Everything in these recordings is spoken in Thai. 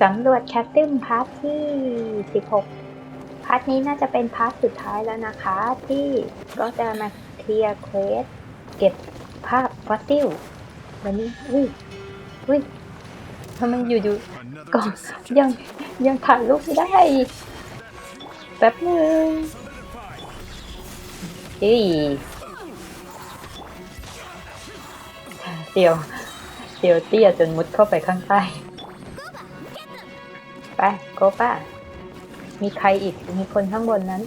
สำรวจแคทติมพาร์ทที่ 16 พาร์ทนี้น่าจะเป็นพาร์ทสุดท้ายแล้วนะคะ ที่ก็จะมาเคลียร์เควสเก็บภาพฟอสซิลวันนี้อุ้ยอุ้ยทำไมอยู่ๆก็ยังยังถ่ายรูปไม่ได้ แป๊บหนึงเฮ้ยเดี๋ยวเดี๋ยวเตี้ยจนมุดเข้าไปข้างใต้ ไปโกป้า มีใครอีก มีคนข้างบนนั้น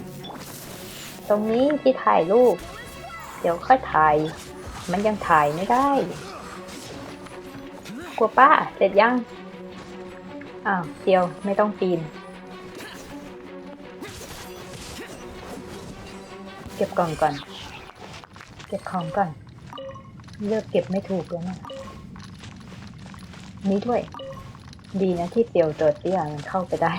ตรงนี้ที่ถ่ายรูป เดี๋ยวค่อยถ่าย มันยังถ่ายไม่ได้กลัวป้า เสร็จยัง อ้าวเดียวไม่ต้องปีน เก็บกล่องก่อน เก็บของก่อน เลือกเก็บไม่ถูกแล้วนะนี้ด้วย ดีนะที่เตียวตัวเตี้ยมันเข้าไปได้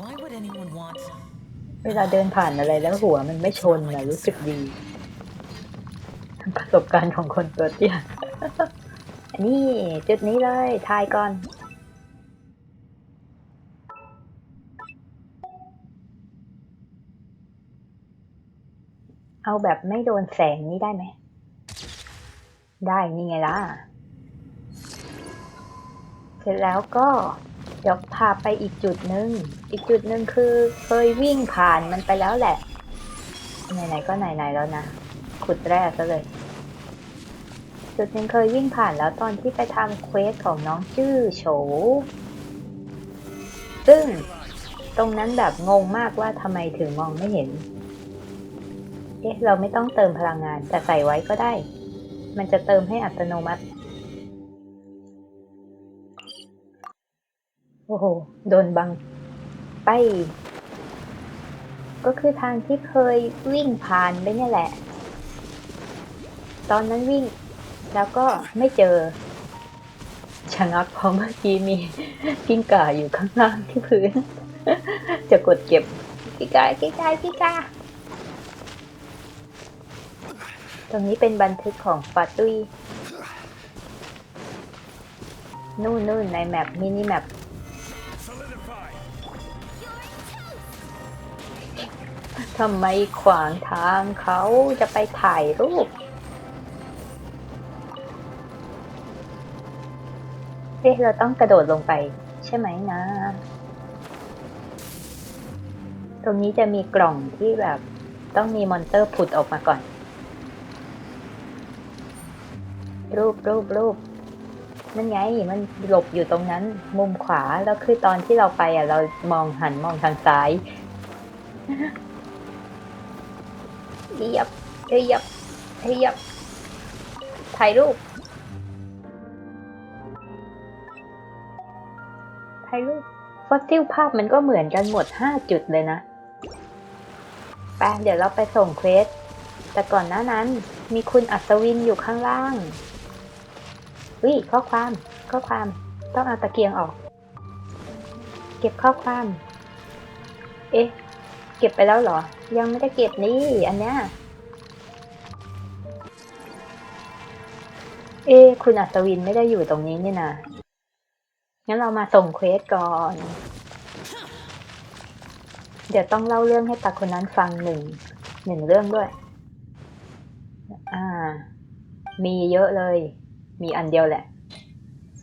Why would anyone want เวลาเดินผ่านอะไรแล้วหัวมันไม่ชนนะรู้สึกดีประสบการณ์ของคนตัวเตี้ยนี่จุดนี้เลยทายก่อน เอาแบบไม่โดนแสงนี้ได้ไหม ได้นี่ไงล่ะเส ร็จแล้วก็เดี๋ยวพาไปอีกจุดหนึ่ง อีกจุดหนึ่งคือเคยวิ่งผ่านมันไปแล้วแหละ ไหนๆก็ไหนๆแล้วนะ ขุดแร่ซะเลย จุดหนึ่งเคยวิ่งผ่านแล้วตอนที่ไปทำเควสของน้องชื่อโฉซึ่งตรงนั้นแบบงงมากว่าทำไมถึงมองไม่เห็น เอ๊ะ เราไม่ต้องเติมพลังงานแต่ใส่ไว้ก็ได้ มันจะเติมให้อัตโนมัติ โอ้โห โดนบัง ไป ก็คือทางที่เคยวิ่งผ่านไปเนี่ยแหละ ตอนนั้นวิ่ง แล้วก็ไม่เจอชะงักเพราะเมื่อกี้มีกิ้งก่าอยู่ข้างล่างที่พื้น จะกดเก็บกิ้งก่ากิ้งก่ากิ้งก่าตรงนี้เป็นบันทึกของปาตุยนู่นนู่นในแมปมินิแมป ทำไมขวางทางเขาจะไปถ่ายรูป เอ๊ะเราต้องกระโดดลงไป ใช่ไหมนะ ตรงนี้จะมีกล่องที่แบบต้องมีมอนเตอร์ผุดออกมาก่อน รูปรูปรูปนั่นไงมันหลบอยู่ตรงนั้น มุมขวาแล้วคือตอนที่เราไปอะ เรามองหันมองทางซ้าย เยียบเยียบเยียบถ่ายรูปถ่ายรูปฟอสซิลภาพมันก็เหมือนกันหมดห้าจุดเลยนะไปเดี๋ยวเราไปส่งเควส แต่ก่อนหน้านั้นมีคุณอัศวินอยู่ข้างล่างวิข้อความข้อความต้องเอาตะเกียงออก เก็บข้อความ เอ๊ะ เก็บไปแล้วเหรอ ยังไม่ได้เก็บนี่อันเนี้ย เอ๊คุณอัศวินไม่ได้อยู่ตรงนี้นี่นะงั้นเรามาส่งเควสก่อน เดี๋ยวต้องเล่าเรื่องให้ตาคนนั้นฟังหนึ่ง หนึ่งเรื่องด้วย อ่า มีเยอะเลย มีอันเดียวแหละ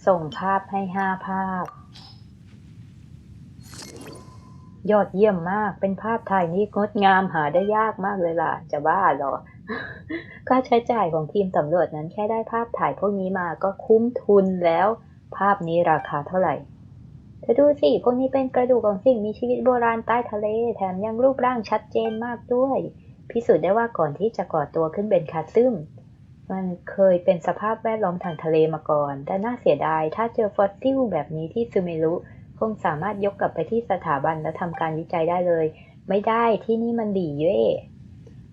ส่งภาพให้ห้าภาพ ยอดเยี่ยมมาก เป็นภาพถ่ายนี้งดงามหาได้ยากมากเลยล่ะ จะบ้าเหรอ ค่าใช้จ่ายของทีมสำรวจนั้นแค่ได้ภาพถ่ายพวกนี้มาก็คุ้มทุนแล้ว ภาพนี้ราคาเท่าไหร่เธอดูสิ พวกนี้เป็นกระดูกของสิ่งมีชีวิตโบราณใต้ทะเล แถมยังรูปร่างชัดเจนมากด้วย พิสูจน์ได้ว่าก่อนที่จะก่อตัวขึ้นเป็นคาซึมมันเคยเป็นสภาพแวดล้อมทางทะเลมาก่อน แต่น่าเสียดายถ้าเจอฟอสซิลแบบนี้ที่ซูเมรุ คงสามารถยกกลับไปที่สถาบันและทำการวิจัยได้เลย ไม่ได้ที่นี่มันดีเย่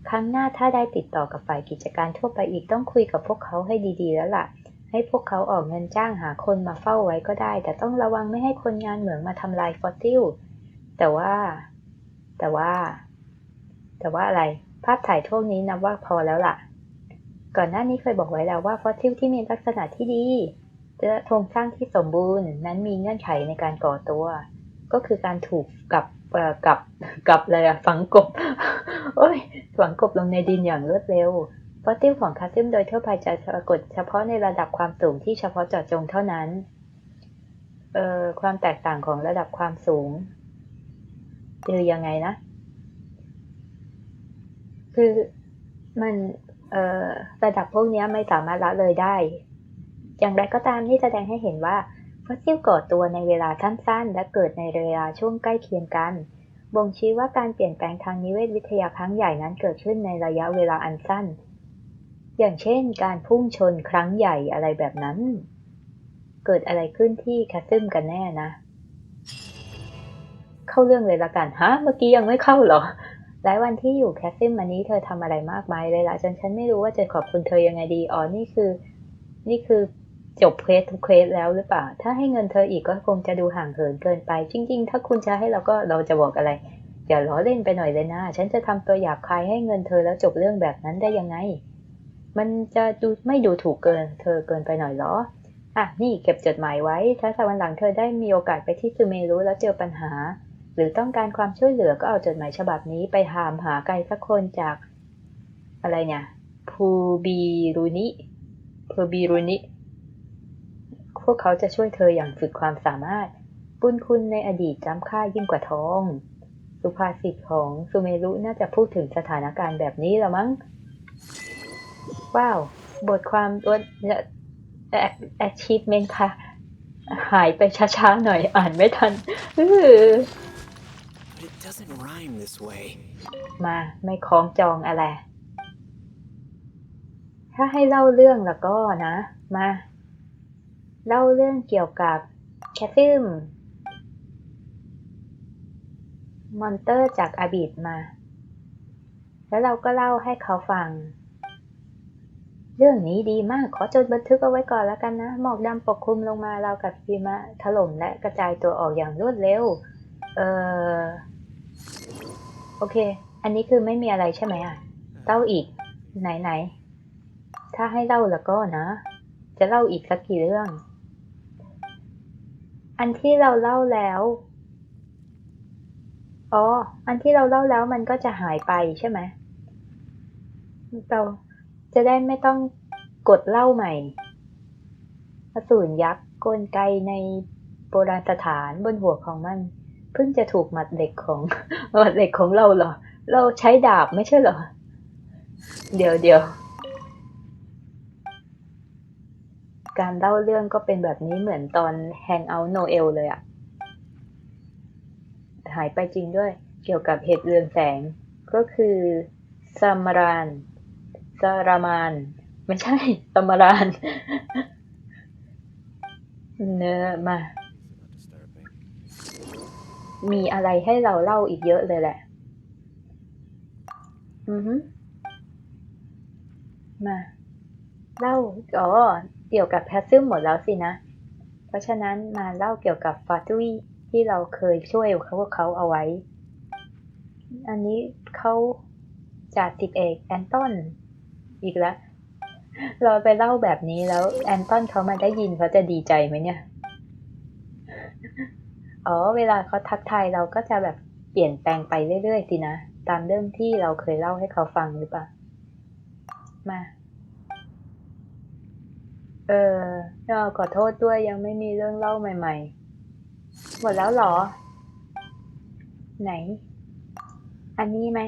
ครั้งหน้าถ้าได้ติดต่อกับฝ่ายกิจการทั่วไปอีกต้องคุยกับพวกเขาให้ดีๆ แล้วล่ะ ให้พวกเขาออกเงินจ้างหาคนมาเฝ้าไว้ก็ได้ แต่ต้องระวังไม่ให้คนงานเหมืองมาทำลายฟอสซิล แต่ว่า แต่ว่า แต่ว่าอะไร ภาพถ่ายพวกนี้นับว่าพอแล้วล่ะ ก่อนหน้านี้เคยบอกไว้แล้วว่าฟอสซิลที่มีลักษณะที่ดี และโครงสร้างที่สมบูรณ์นั้นมีเงื่อนไขในการก่อตัว ก็คือการถูกกับเอ่อกับกับเลยอะฝังกบโอ้ยฝังกบลงในดินอย่างรวดเร็วฟอสซิลของคาซิมโดยทั่วไปจะปรากฏเฉพาะในระดับความสูงที่เฉพาะเจาะจงเท่านั้นเอ่อความแตกต่างของระดับความสูงคือยังไงนะ คือมันเอ่อระดับพวกนี้ไม่สามารถละเลยได้ อย่างไรก็ตามที่แสดงให้เห็นว่าฟอสซิลก่อตัวในเวลาสั้นๆ และเกิดในเวลาช่วงใกล้เคียงกัน บ่งชี้ว่าการเปลี่ยนแปลงทางนิเวศวิทยาครั้งใหญ่นั้นเกิดขึ้นในระยะเวลาอันสั้น อย่างเช่น การพุ่งชนครั้งใหญ่อะไรแบบนั้น เกิดอะไรขึ้นที่แคสซึมกันแน่นะ เข้าเรื่องเลยละกัน ฮะ เมื่อกี้ยังไม่เข้าเหรอหลายวันที่อยู่แคสซิมมานี้เธอทำอะไรมากมายเลยละจนฉันไม่รู้ว่าจะขอบคุณเธอยังไงดี อ๋อ นี่คือ นี่คือ จบเควสทุกเควสแล้วหรือเปล่า ถ้าให้เงินเธออีกก็คงจะดูห่างเหินเกินไป จริง ๆ ถ้าคุณจะให้เราก็เราจะบอกอะไรอย่าล้อเล่นไปหน่อยเลยนะ ฉันจะทำตัวหยาบคายให้เงินเธอแล้วจบเรื่องแบบนั้นได้ยังไง มันจะดูไม่ดูถูกเกินเธอเกินไปหน่อยเหรออะนี่เก็บจดหมายไว้ ถ้าสักวันหลังเธอได้มีโอกาสไปที่ซูเมรุแล้วเจอปัญหา หรือต้องการความช่วยเหลือก็เอาจดหมายฉบับนี้ไปถามหาใครสักคนจาก อะไรเนี่ยภูบีรุนิภูบีรุนิ พวกเขาจะช่วยเธออย่างสุดความสามารถ บุญคุณในอดีตจ้ำค่ายิ่งกว่าทอง สุภาษิตของซูเมรุน่าจะพูดถึงสถานการณ์แบบนี้ละมั้ง ว้าว บทความตัว achievement ค่ะ หายไปช้าๆหน่อยอ่านไม่ทันอื้อ But it doesn't rhyme this way. มาไม่คล้องจองอะไร ถ้าให้เล่าเรื่องแล้วก็นะ มา เล่าเรื่องเกี่ยวกับแคทซึมมอนเตอร์จากอาบีดมา แล้วเราก็เล่าให้เขาฟัง เรื่องนี้ดีมาก ขอจดบันทึกเอาไว้ก่อนแล้วกันนะ หมอกดำปกคลุมลงมาเรากับหิมะถล่มและกระจายตัวออกอย่างรวดเร็ว เออโอเค อันนี้คือไม่มีอะไรใช่ไหมอะเล่าอีก ไหนไหน ถ้าให้เล่าแล้วก็นะ จะเล่าอีกสักกี่เรื่อง อันที่เราเล่าแล้ว อ๋อ อันที่เราเล่าแล้วมันก็จะหายไปใช่ไหม เราจะได้ไม่ต้องกดเล่าใหม่อสูรยักษ์กลไกในโบราณสถานบนหัวของมัน เพิ่งจะถูกหมัดเหล็กของหมัดเหล็กของเราเหรอ เราใช้ดาบไม่ใช่เหรอ เดี๋ยวเดี๋ยว การเล่าเรื่องก็เป็นแบบนี้เหมือนตอนแฮงเอาท์โนเอลเลยอะหายไปจริงด้วย เกี่ยวกับเหตุเรืองแสง ก็คือซามารานซารามาน ไม่ใช่ซามารานเนื้อมา มีอะไรให้เราเล่าอีกเยอะเลยแหละ อือฮึมา เล่า อ๋อ เกี่ยวกับแพสซึมหมดแล้วสินะ เพราะฉะนั้นมาเล่าเกี่ยวกับฟาตุยที่เราเคยช่วยเขาพวกเขาเอาไว้ อันนี้เขาจ่าสิบเอกแอนตอนอีกแล้ว เราไปเล่าแบบนี้แล้วแอนตอนเขามาได้ยินเขาจะดีใจไหมเนี่ย อ๋อ เวลาเขาทักทายเราก็จะแบบเปลี่ยนแปลงไปเรื่อยๆสินะ ตามเรื่องที่เราเคยเล่าให้เขาฟังหรือเปล่า มา เออเราขอโทษด้วยยังไม่มีเรื่องเล่าใหม่ ๆ หมดแล้วเหรอ ไหน อันนี้ไหม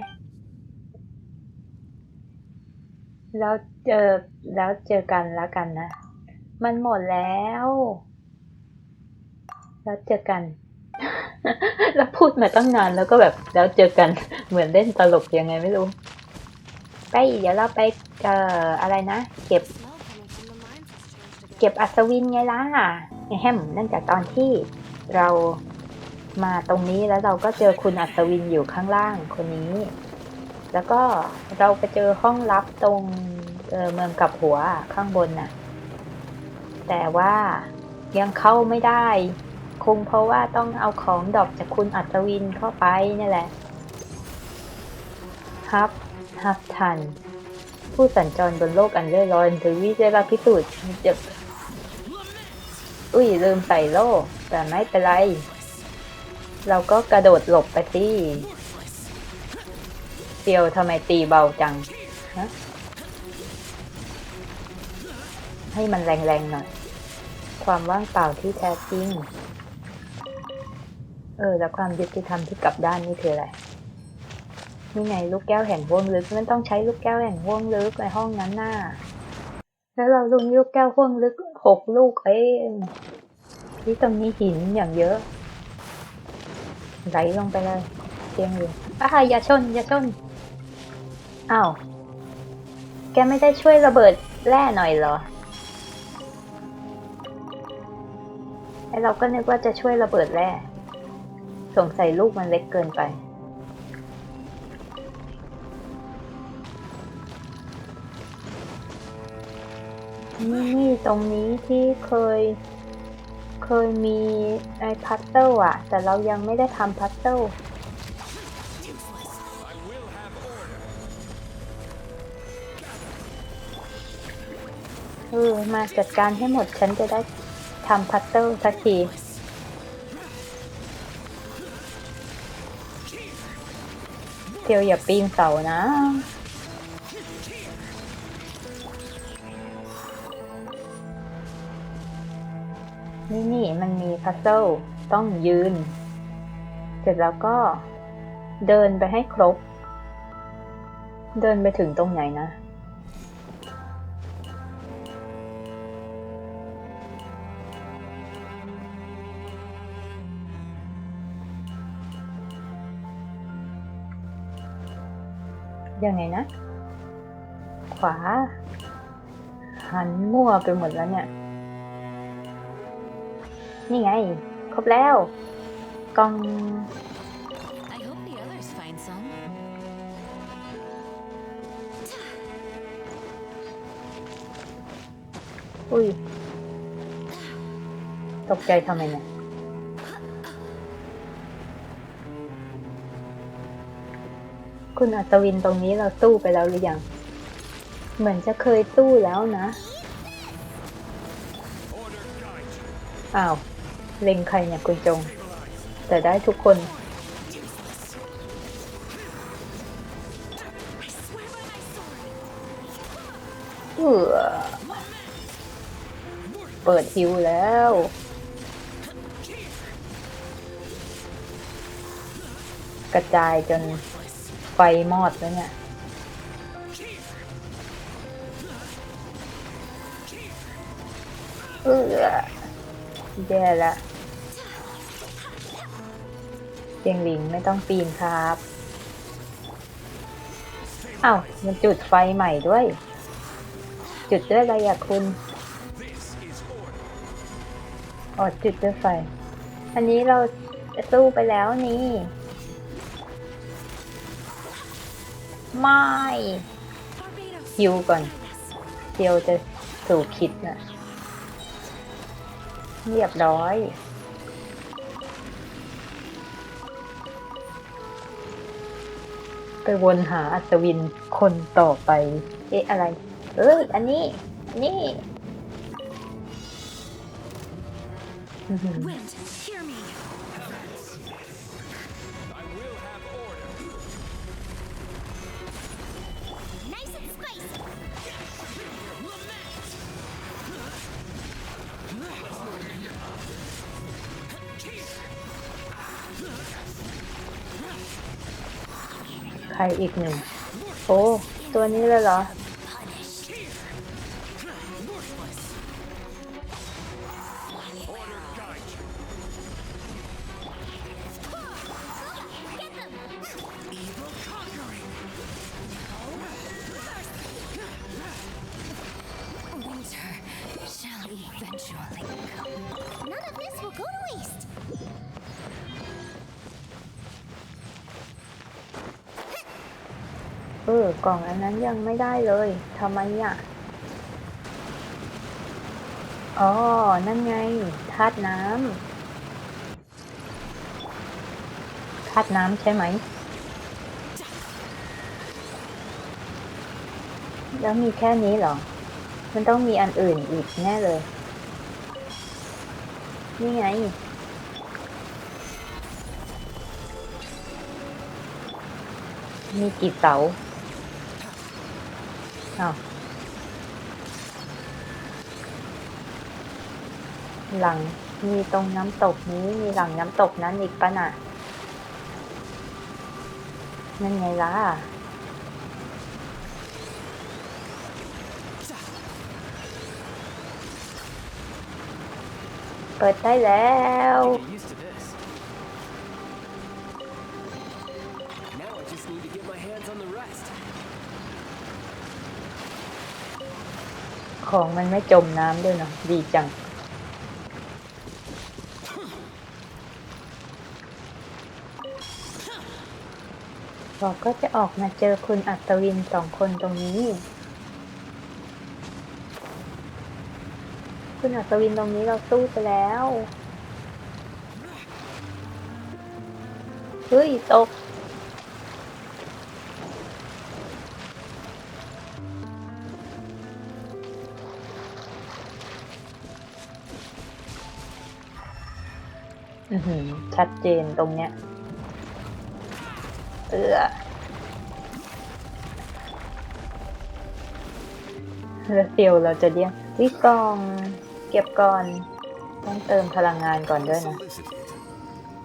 แล้วเจอแล้วเจอกันแล้วกันนะ มันหมดแล้ว แล้วเจอกัน แล้วพูดมาตั้งนานแล้วก็แบบแล้วเจอกัน เหมือนเล่นตลกยังไงไม่รู้ ไป เดี๋ยวเราไปเอ่ออะไรนะ เก็บ เก็บอัศวินไงล่ะแฮมนั่นจากตอนที่เรามาตรงนี้แล้วเราก็เจอคุณอัศวินอยู่ข้างล่างคนนี้ แล้วก็เราไปเจอห้องลับตรงเเมืองกับหัวข้างบนน่ะ แต่ว่ายังเข้าไม่ได้ คงเพราะว่าต้องเอาของดอกจากคุณอัศวินเข้าไปนี่แหละฮับฮับทัน ผู้สัญจรบนโลกอันเลื่อยลอยหรือวิเศษพิสูจน์จะ อุ้ยลืมใส่โล่ แต่ไม่เป็นไร เราก็กระโดดหลบไปสิเตียวทำไมตีเบาจังฮะให้มันแรงๆหน่อย ความว่างเปล่าที่แท้จริง เออ แล้วความยุติธรรมที่กลับด้านนี่คืออะไร นี่ไงลูกแก้วแห่งห่วงลึกมันต้องใช้ลูกแก้วแห่งห่วงลึกในห้องนั้นน่ะแล้วเราลุงลูกแก้วห่วงลึกหกลูกเอง ที่ตรงนี้หินอย่างเยอะ ไหลลงไปเลยเตียงอยู่อ้าอย่าชนอย่าชนอ้าวแกไม่ได้ช่วยระเบิดแร่หน่อยเหรอไอเราก็นึกว่าจะช่วยระเบิดแร่สงสัยลูกมันเล็กเกินไป นี่ตรงนี้ที่เคย เคยมีไอพัซเซิลอะแต่เรายังไม่ได้ทำพัซเซิลเออมาจัดการให้หมดฉันจะได้ทำพัซเซิลสักทีเทียวอย่าปีนเสานะ นี่นี่มันมีพัซเซิลต้องยืน เสร็จแล้วก็เดินไปให้ครบ เดินไปถึงตรงไหนนะ ยังไงนะ ขวา หันมั่วไปหมดแล้วเนี่ย นี่ไง ครบแล้ว กล่อง I hope the others find some. อุ้ย ตกใจทำไมเนี่ยคุณอัศวินตรงนี้เราสู้ไปแล้วหรือยัง เหมือนจะเคยสู้แล้วนะ อ้าว เล็งใครเนี่ยคุณจง แต่ได้ทุกคน เออเปิดฮิวแล้ว กระจายจนไฟมอดแล้วเนี่ยเออแย่ละ เตียงหลิงไม่ต้องปีนครับอ้าวมันจุดไฟใหม่ด้วย จุดด้วยอะไรอะคุณอ๋อจุดด้วยไฟ อันนี้เราสู้ไปแล้วนี่ไม่ฮิวก่อนเดียวจะสู่คิดนะเรียบร้อย วนหาอัศวินคนต่อไป เอ๊ะอะไร เอ้ย อันนี้อันนี้ อีกหนึ่ง โอ้ ตัวนี้เลยเหรอ เออกล่องอันนั้นยังไม่ได้เลยทำไมอะอ๋อ นั่นไงธาตุน้ำธาตุน้ำใช่ไหม แล้วมีแค่นี้หรอ มันต้องมีอันอื่นอีกแน่เลย นี่ไง มีกี่เสา อ้าวหลังมีตรงน้ำตกนี้มีหลังน้ำตกนั้นอีกปะน่ะ นั่นไงล่ะ เปิดได้แล้ว Get used to ของมันไม่จมน้ำด้วยเนาะดีจัง บอกก็จะออกมาเจอคุณอัศวินสองคนตรงนี้ คุณอัศวินตรงนี้เราสู้ไปแล้ว เฮ้ย ตก อือหือชัดเจนตรงเนี้ย เออแล้วเซียวเราจะเรียกวิกล่อง เก็บก่อน ต้องเติมพลังงานก่อนด้วยนะ solicited,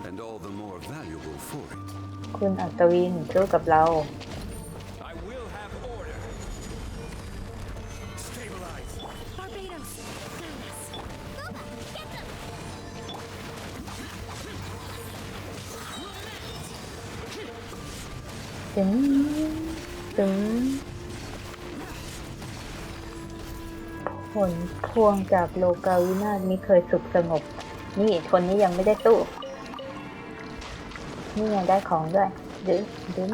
and all the more valuable for it. คุณอัศวินสู้กับเรา ถึงถึงผลพวงจากโลกาวินาศนี้เคยสุขสงบ นี่คนนี้ยังไม่ได้สู้ นี่ยังได้ของด้วย ดึงดึง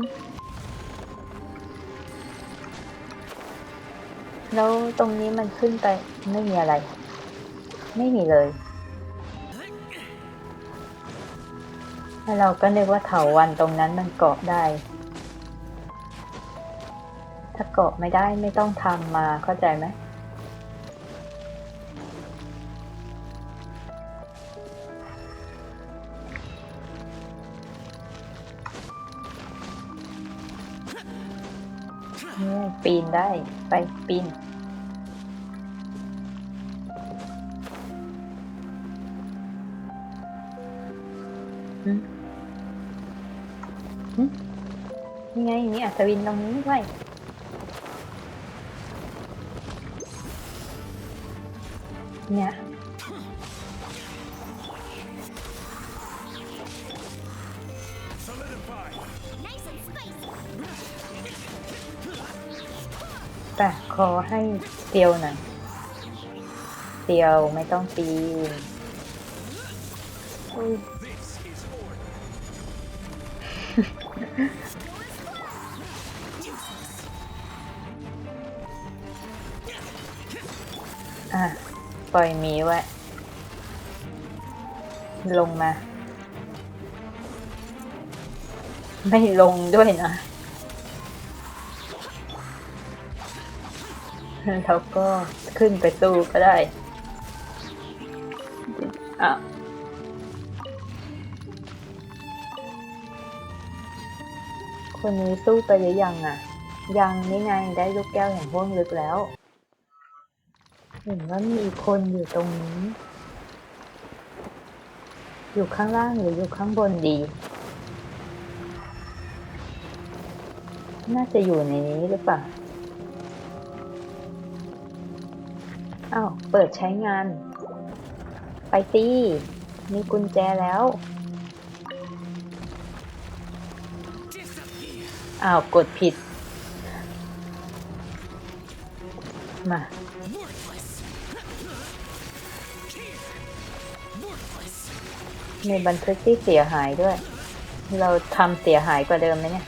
แล้วตรงนี้มันขึ้นไปไม่มีอะไร ไม่มีเลยแล้วเราก็นึกว่าเถาวันตรงนั้นมันเกาะได้ เกาะไม่ได้ไม่ต้องทำมาเข้าใจไหมนี่ปีนได้ไปปีนนี่ไง มีอัศวินตรงนี้ด้วย เนี่ยแต่ขอให้เตียวหน่อยเตียวไม่ต้องปีนอะ ปล่อยหมีไว้ ลงมา ไม่ลงด้วยนะ แล้วก็ขึ้นไปสู้ก็ได้อะคนนี้สู้ไปหรือยังอะ ยังนี่ไงได้ลูกแก้วแห่งห้วงลึกแล้ว เห็นว่ามีคนอยู่ตรงนี้ อยู่ข้างล่างหรืออยู่ข้างบนดี น่าจะอยู่ในนี้หรือเปล่าอ้าว เปิดใช้งาน ไปตีมีกุญแจแล้ว อ้าว กดผิด มา มีบันทึกที่เสียหายด้วย เราทำเสียหายกว่าเดิมไหมเนี่ย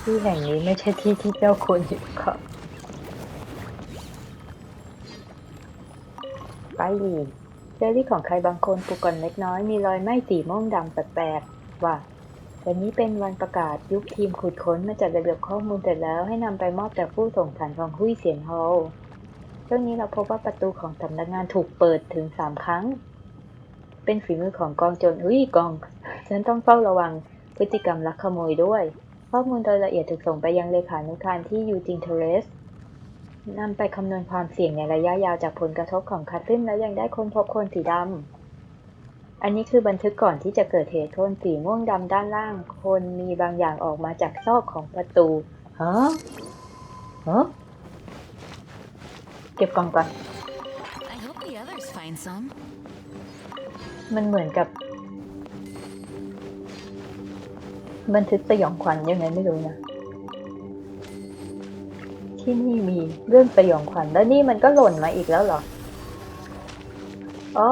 ที่แห่งนี้ไม่ใช่ที่ที่เจ้าควรอยู่ครับไปดีเจอรี่ของใครบางคนปุกก่อนเล็กน้อยมีรอยไหม้สีม่วงดำแปลกๆว่าวันนี้เป็นวันประกาศยุคทีมขุดค้นมาจัดระเบียบข้อมูลเสร็จแล้วให้นำไปมอบจากผู้ส่งสารของหุ้ยเสียนโฮ ช่วงนี้เราพบว่าประตูของสำนักงานถูกเปิดถึงสามครั้ง เป็นฝีมือของกองโจรอุ้ยกอง ฉันต้องเฝ้าระวังพฤติกรรมลักขโมยด้วย ข้อมูลโดยละเอียดถูกส่งไปยังเลขานุการที่ยูจิงเทเรสนำไปคำนวณความเสี่ยงในระยะยาวจากผลกระทบของคัตซึมและยังได้ค้นพบคนสีดำ อันนี้คือบันทึกก่อนที่จะเกิดเหตุโทนสีม่วงดำด้านล่าง คนมีบางอย่างออกมาจากซอกของประตูฮะฮะเก็บกล่องก่อน I hope the others find some. มันเหมือนกับ บันทึกสยองขวัญยังไงไม่รู้นะ ที่นี่มีเรื่องสยองขวัญแล้วนี่มันก็หล่นมาอีกแล้วเหรอ อ๋อ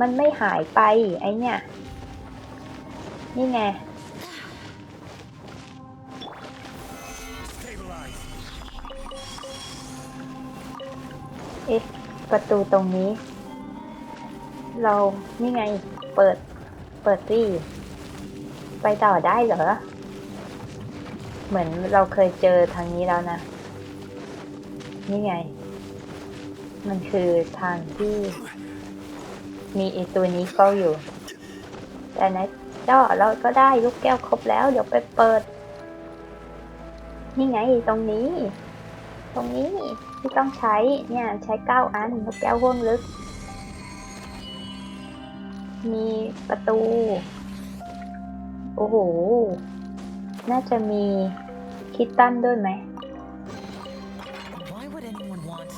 มันไม่หายไปไอเนี่ย นี่ไง ประตูตรงนี้ เรานี่ไงเปิด เปิดสิไปต่อได้เหรอ เหมือนเราเคยเจอทางนี้แล้วนะ นี่ไง มันคือทางที่มีไอตัวนี้เฝ้าอยู่ แต่นะก็เราก็ได้ลูกแก้วครบแล้ว เดี๋ยวไปเปิด นี่ไงตรงนี้ ตรงนี้ ที่ต้องใช้เนี่ยใช้เก้าอันลูกแก้วห่วงลึก มีประตู โอ้โห น่าจะมีคิตตันด้วยไหม Why would anyone want?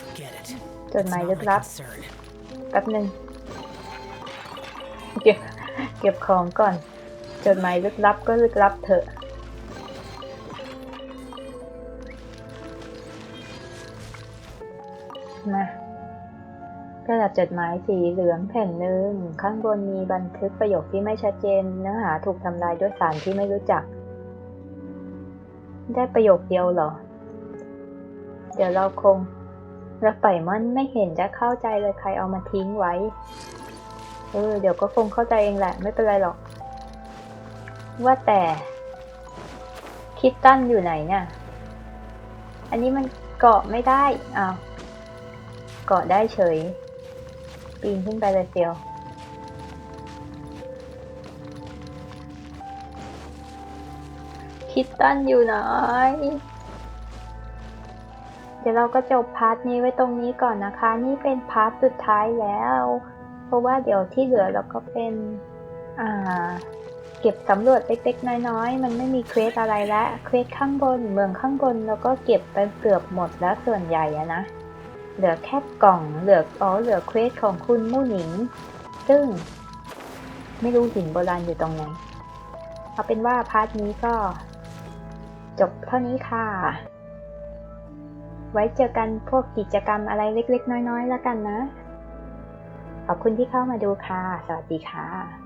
Forget it. จดหมาย It's ลึ not ก my ลับ concern. แป๊บหนึ่งเก็บเก็บของก่อน จดหมายลึกลับก็ลึกลับเถอะ มากระดาษจดหมายสีเหลืองแผ่นหนึ่งข้างบนมีบันทึกประโยคที่ไม่ชัดเจน เนื้อหาถูกทำลายด้วยสารที่ไม่รู้จัก ได้ประโยคเดียวเหรอ เดี๋ยวเราคงแล้วไปมันไม่เห็นจะเข้าใจเลยใครเอามาทิ้งไว้ เออ เดี๋ยวก็คงเข้าใจเองแหละ ไม่เป็นไรหรอก ว่าแต่ คิดตั้นอยู่ไหนเนี่ย อันนี้มันเกาะไม่ได้ อ้าว เกาะได้เฉย ปีนขึ้นไปเลยเซียวคิดตั้นอยู่ไหนเดี๋ยวเราก็จบพาร์ทนี้ไว้ตรงนี้ก่อนนะคะ นี่เป็นพาร์ทสุดท้ายแล้ว เพราะว่าเดี๋ยวที่เหลือเราก็เป็นอ่าเก็บสำรวจเล็กๆ น้อยๆ มันไม่มีเควสอะไรแล้ว เควสข้างบนเมืองข้างบนเราก็เก็บไปเกือบหมดแล้วส่วนใหญ่อะนะ เหลือแค่กล่อง เหลืออ๋อเหลือเควสของคุณมู่หนิง ซึ่ง ไม่รู้หินโบราณอยู่ตรงไหน เอาเป็นว่าพาร์ทนี้ก็ จบเท่านี้ค่ะ ไว้เจอกันพวกกิจกรรมอะไรเล็กๆ น้อยๆ แล้วกันนะ ขอบคุณที่เข้ามาดูค่ะ สวัสดีค่ะ